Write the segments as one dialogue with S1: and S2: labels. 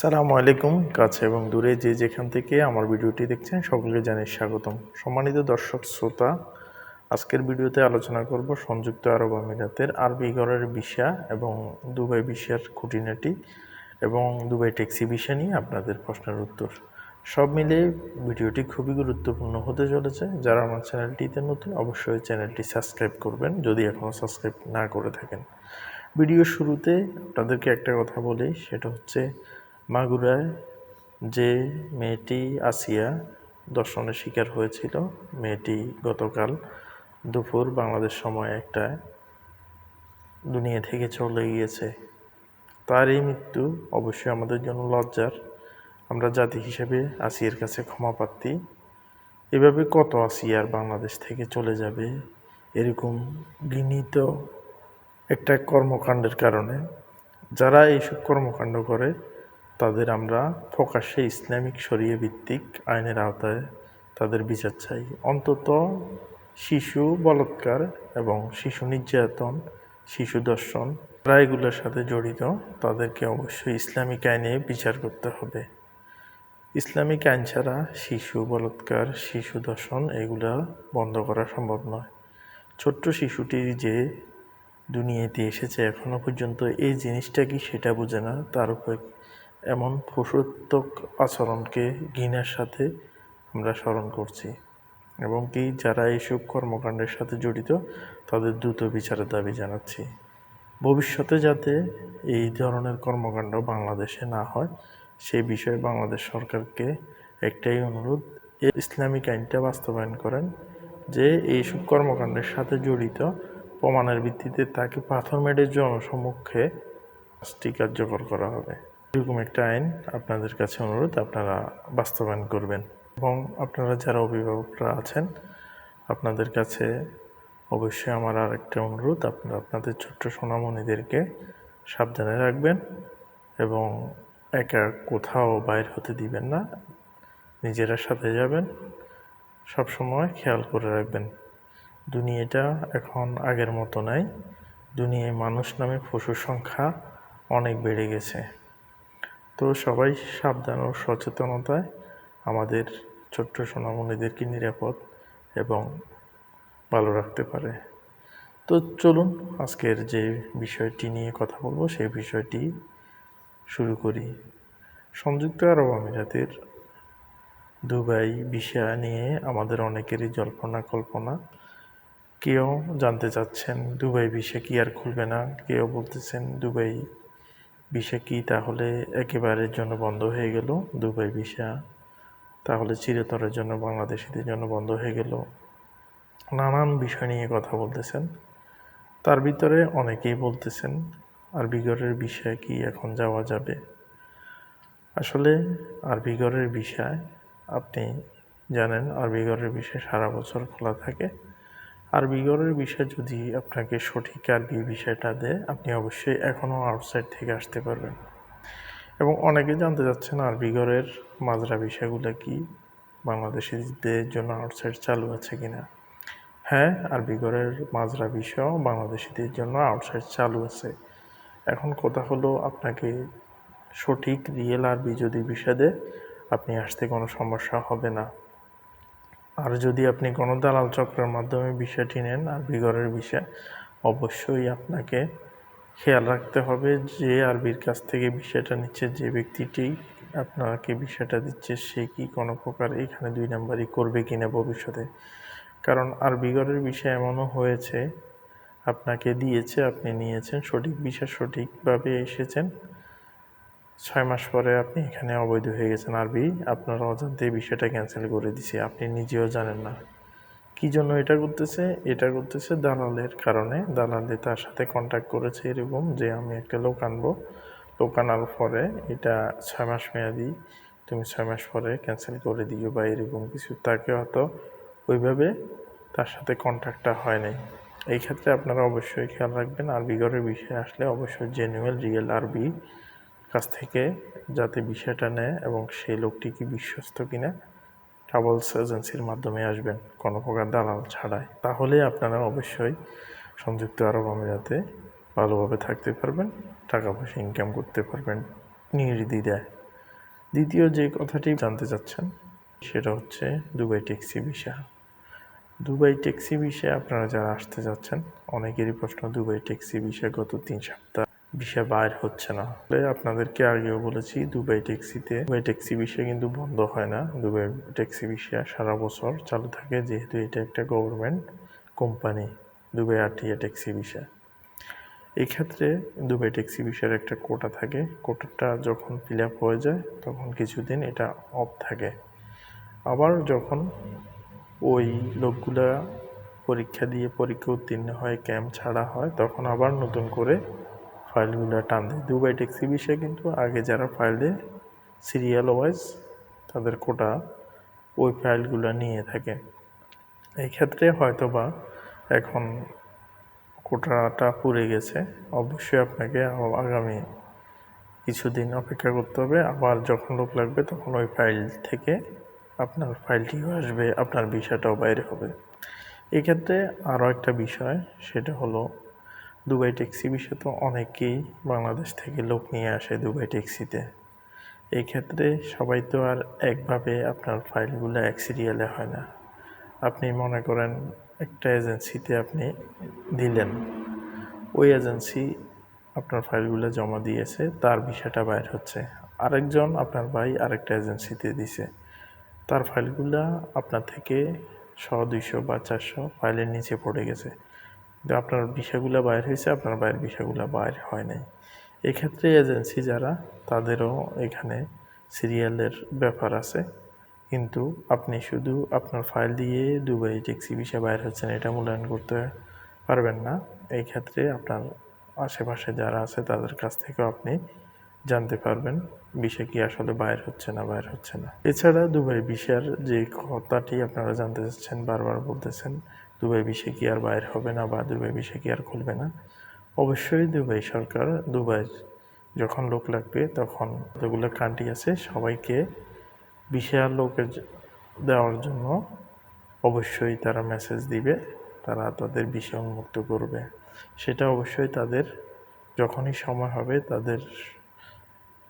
S1: সালামু আলাইকুম, কাছে এবং দূরে যে যেখান থেকে আমার ভিডিওটি দেখছেন সকলকে জানাই স্বাগতম। সম্মানিত দর্শক শ্রোতা, আজকের ভিডিওতে আলোচনা করব সংযুক্ত আরব আমিরাতের আরবি ঘরের এবং দুবাই ভিসার খুঁটিনাটি এবং দুবাই ট্যাক্সি ভিসা নিয়ে আপনাদের প্রশ্নের উত্তর। সব মিলিয়ে ভিডিওটি খুবই গুরুত্বপূর্ণ হতে চলেছে। যারা আমার চ্যানেলটিতে নতুন, অবশ্যই চ্যানেলটি সাবস্ক্রাইব করবেন যদি এখনও সাবস্ক্রাইব না করে থাকেন। ভিডিও শুরুতে আপনাদেরকে একটা কথা বলি, সেটা হচ্ছে মাগুরায় যে মেয়েটি আসিয়া দর্শনের শিকার হয়েছিল, মেয়েটি গতকাল দুপুর বাংলাদেশ সময় একটা দুনিয়া থেকে চলে গিয়েছে। তার এই মৃত্যু অবশ্যই আমাদের জন্য লজ্জার। আমরা জাতি হিসেবে আসিয়ার কাছে ক্ষমা প্রার্থী। এভাবে কত আসিয়ার বাংলাদেশ থেকে চলে যাবে এরকম ঘৃণিত একটা কর্মকাণ্ডের কারণে? যারা এইসব কর্মকাণ্ড করে তাদের আমরা প্রকাশ্যে ইসলামিক শরীয় ভিত্তিক আইনের আওতায় তাদের বিচার চাই। অন্তত শিশু বলৎকার এবং শিশু নির্যাতন, শিশু দর্শন যারা এগুলোর সাথে জড়িত তাদেরকে অবশ্যই ইসলামিক আইনে বিচার করতে হবে। ইসলামিক আইন ছাড়া শিশু বলৎকার, শিশু দর্শন এগুলা বন্ধ করা সম্ভব নয়। ছোট্ট শিশুটির যে দুনিয়াতে এসেছে এখনও পর্যন্ত এই জিনিসটা কি সেটা বোঝে না, তার উপর এমন পশুত্বক আচরণকে ঘৃণার সাথে আমরা স্মরণ করছি এবং কি যারা এইসব কর্মকাণ্ডের সাথে জড়িত, তাদের দ্রুত বিচারের দাবি জানাচ্ছি। ভবিষ্যতে যাতে এই ধরনের কর্মকাণ্ড বাংলাদেশে না হয় সেই বিষয়ে বাংলাদেশ সরকারকে একটাই অনুরোধ ইসলামিক আইনটা বাস্তবায়ন করেন যে এইসব কর্মকাণ্ডের সাথে জড়িত প্রমাণের ভিত্তিতে তাকে পাথর মেডের জনসম্মুখে শাস্তি কার্যকর করা হবে। এরকম একটা আইন আপনাদের কাছে অনুরোধ, আপনারা বাস্তবায়ন করবেন। এবং আপনারা যারা অভিভাবকরা আছেন, আপনাদের কাছে অবশ্যই আমার আর একটা অনুরোধ, আপনারা আপনাদের ছোট্ট সোনামণিদেরকে সাবধানে রাখবেন এবং একা কোথাও বাইর হতে দিবেন না, নিজেরা সাথে যাবেন সব সময় খেয়াল করে রাখবেন। দুনিয়াটা এখন আগের মতো নাই, দুনিয়ায় মানুষ নামে পশুর সংখ্যা অনেক বেড়ে গেছে। তো সবাই সাবধান ও সচেতনতায় আমাদের ছোট্ট সোনামণিদেরকে নিরাপদ এবং ভালো রাখতে পারে। তো চলুন আজকের যে বিষয়টি নিয়ে কথা বলব, সেই বিষয়টি শুরু করি। সংযুক্ত আরব আমিরাতের দুবাই বিষয় নিয়ে আমাদের অনেকেরই জল্পনা, কল্পনা। কেউ জানতে চাচ্ছেন দুবাই বিষয় কি আর খুলবে না, কেউ বলতেছেন দুবাই ভিসা কি তাহলে একেবারের জন্য বন্ধ হয়ে গেল? দুবাই ভিসা তাহলে চিরতরের জন্য বাংলাদেশিদের জন্য বন্ধ হয়ে গেল। নানান বিষয় নিয়ে কথা বলতেছেন। তার ভিতরে অনেকেই বলতেছেন আরবিগড়ের বিষয় কি এখন যাওয়া যাবে? আসলে আরবিগড়ের বিষয় আপনি জানেন আরবিগড়ের বিষয় সারা বছর খোলা থাকে। আরবি ঘরের বিষয় যদি আপনাকে সঠিক আরবি বিষয়টা দেয়, আপনি অবশ্যই এখনও আউটসাইড থেকে আসতে পারবেন। এবং অনেকে জানতে চাচ্ছেন আরবি ঘরের মাজরা বিষয়গুলো কি? বাংলাদেশিদের জন্য আউটসাইড চালু আছে কিনা? হ্যাঁ আরবি ঘরের মাজরা বিষয় বাংলাদেশিদের জন্য আউটসাইড চালু আছে। এখন কথা হলো, আপনাকে সঠিক রিয়েল আরবি যদি বিষয় দেয় আপনি আসতে কোনো সমস্যা হবে না। আর যদি আপনি কোনো দালাল চক্রের মাধ্যমে বিষয়টি নেন আর বিগরের বিষয়, অবশ্যই আপনাকে খেয়াল রাখতে হবে যে আরবির কাছ থেকে বিষয়টা নিচ্ছে যে ব্যক্তিটি, আপনাকে বিষয়টা দিচ্ছে সে কি কোনো প্রকার এখানে দুই নাম্বারই করবে কি না ভবিষ্যতে। কারণ আর বিগরের বিষয় এমনও হয়েছে, আপনাকে দিয়েছে, আপনি নিয়েছেন, সঠিক বিষয় সঠিকভাবে এসেছেন ছয় মাস পরে আপনি এখানে অবৈধ হয়ে গেছেন। আরবি, আপনার অজান্তে বিষয়টা ক্যান্সেল করে দিছে। আপনি নিজেও জানেন না। কি জন্য এটা করতেছে? এটা করতেছে দালালের কারণে। দালালে তার সাথে কন্ট্যাক্ট করেছে এরকম যে আমি একটা লোক আনব। লোক আনার পরে এটা ছয় মাস মেয়াদি, তুমি ছয় মাস পরে ক্যান্সেল করে দিও বা এরকম কিছু। তাকে হয়তো ওইভাবে তার সাথে কন্ট্যাক্টটা হয় নাই। এই ক্ষেত্রে আপনারা অবশ্যই খেয়াল রাখবেন। আরবি ঘরের বিষয়ে আসলে অবশ্যই জেনুয়েল রিয়েল আরবি। কাছ থেকে যাতে বিষয়টা নেয় এবং সেই লোকটি কি বিশ্বস্ত কিনা, ট্রাভেলস এজেন্সির মাধ্যমে আসবেন কোনো প্রকার দালাল ছাড়াই। তাহলে আপনারা অবশ্যই সংযুক্ত আরব আমিরাতে ভালোভাবে থাকতে পারবেন টাকা পয়সা ইনকাম করতে পারবেন নির্দ্বিধায়। দ্বিতীয় যে কথাটি জানতে চাচ্ছেন, সেটা হচ্ছে Dubai taxi visa. Dubai taxi visa আপনারা যারা আসতে যাচ্ছেন, অনেকেরই প্রশ্ন, দুবাই ট্যাক্সি ভিসা গত তিন সপ্তাহ ভিসা বাইর হচ্ছে না। আপনাদেরকে আগেও বলেছি, দুবাই ট্যাক্সিতে। দুবাই ট্যাক্সি ভিসা কিন্তু বন্ধ হয় না। দুবাই ট্যাক্সি ভিসা সারা বছর চালু থাকে, যেহেতু এটা একটা government company Dubai RTA taxi visa এই ক্ষেত্রে দুবাই ট্যাক্সি ভিসার একটা কোটা থাকে। কোটাটা যখন ফিল আপ হয়ে যায়, তখন কিছুদিন এটা অফ থাকে। আবার যখন ওই লোকগুলা পরীক্ষা দিয়ে পরীক্ষা উত্তীর্ণ হয় ক্যাম্প ছাড়া হয়, তখন আবার নতুন করে ফাইলগুলো টান দেয়। দুবাই ট্যাক্সি বিষয়ে কিন্তু আগে যারা ফাইল দেয় সিরিয়াল ওয়াইজ তাদের কোটা ওই ফাইলগুলো নিয়ে থাকে। এই ক্ষেত্রে হয়তো বা এখন কোটাটা পুড়ে গেছে। অবশ্যই আপনাকে আগামী কিছুদিন অপেক্ষা করতে হবে। আবার যখন লোক লাগবে তখন ওই ফাইল থেকে আপনার ফাইলটিও আসবে, আপনার বিষয়টাও বাইরে হবে। এক্ষেত্রে আরও একটা বিষয়, সেটা হলো দুবাই ট্যাক্সি বিষয়ে তো অনেকেই বাংলাদেশ থেকে লোক নিয়ে আসে দুবাই ট্যাক্সিতে। এই ক্ষেত্রে সবাই তো আর একভাবে আপনার ফাইলগুলো এক সিরিয়ালে হয় না। আপনি মনে করেন একটা এজেন্সিতে আপনি দিলেন, ওই এজেন্সি আপনার ফাইলগুলো জমা দিয়েছে, তার বিষয়টা বাইর হচ্ছে। আরেকজন আপনার ভাই আরেকটা এজেন্সিতে দিছে। তার ফাইলগুলো আপনার থেকে শো, দুইশো বা চারশো ফাইলের নিচে পড়ে গেছে। কিন্তু আপনার বিষয়গুলো বাইর হয়েছে, আপনার বাইরের বিষয়গুলো বাইর হয় নাই। এক্ষেত্রে এজেন্সি যারা, তাদেরও এখানে সিরিয়ালের ব্যাপার আছে। কিন্তু আপনি শুধু আপনার ফাইল দিয়ে দুবাই ট্যাক্সি বিষয় বাইর হচ্ছেন, এটা মূল্যায়ন করতে পারবেন না। এই ক্ষেত্রে আপনার আশেপাশে যারা আছে, তাদের কাছ থেকেও আপনি জানতে পারবেন বিষয় কি আসলে বাইর হচ্ছে না, বাইর হচ্ছে না। এছাড়া দুবাই বিষয়ের যে কথাটি আপনারা জানতে চাচ্ছেন, বারবার বলতেছেন দুবাই বিষয় কি আর বাইর হবে না বা দুবাই বিষয় কি আর খুলবে না? অবশ্যই দুবাই সরকার, দুবাই যখন লোক লাগবে তখন যতগুলো কান্ট্রি আছে, সবাইকে বিশাল লোকের দেওয়ার জন্য অবশ্যই তারা মেসেজ দিবে, তারা তাদের বিষয় উন্মুক্ত করবে। সেটা অবশ্যই তাদের যখনই সময় হবে তাদের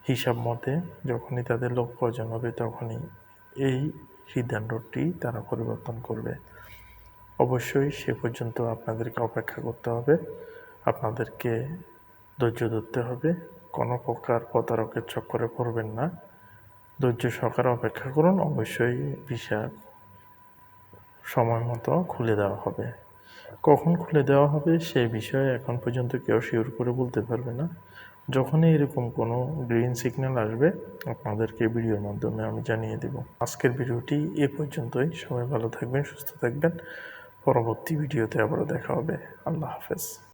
S1: হিসাব মতে, যখনই তাদের লোক প্রয়োজন হবে তখনই এই সিদ্ধান্তটি তারা পরিবর্তন করবে। অবশ্যই সে পর্যন্ত আপনাদেরকে অপেক্ষা করতে হবে। আপনাদেরকে ধৈর্য ধরতে হবে। কোনো প্রকার প্রতারকের চক্করে পড়বেন না। ধৈর্য সহকারে অপেক্ষা করুন। অবশ্যই ভিসা সময় মতো খুলে দেওয়া হবে। কখন খুলে দেওয়া হবে সেই বিষয়ে এখন পর্যন্ত কেউ শিওর করে বলতে পারবে না। যখনই এরকম কোনো গ্রিন সিগন্যাল আসবে, আপনাদেরকে ভিডিওর মাধ্যমে আমি জানিয়ে দেব। আজকের ভিডিওটি এ পর্যন্তই। সবাই ভালো থাকবেন, সুস্থ থাকবেন। পরবর্তী ভিডিওতে আবারও দেখা হবে। আল্লাহ হাফেজ।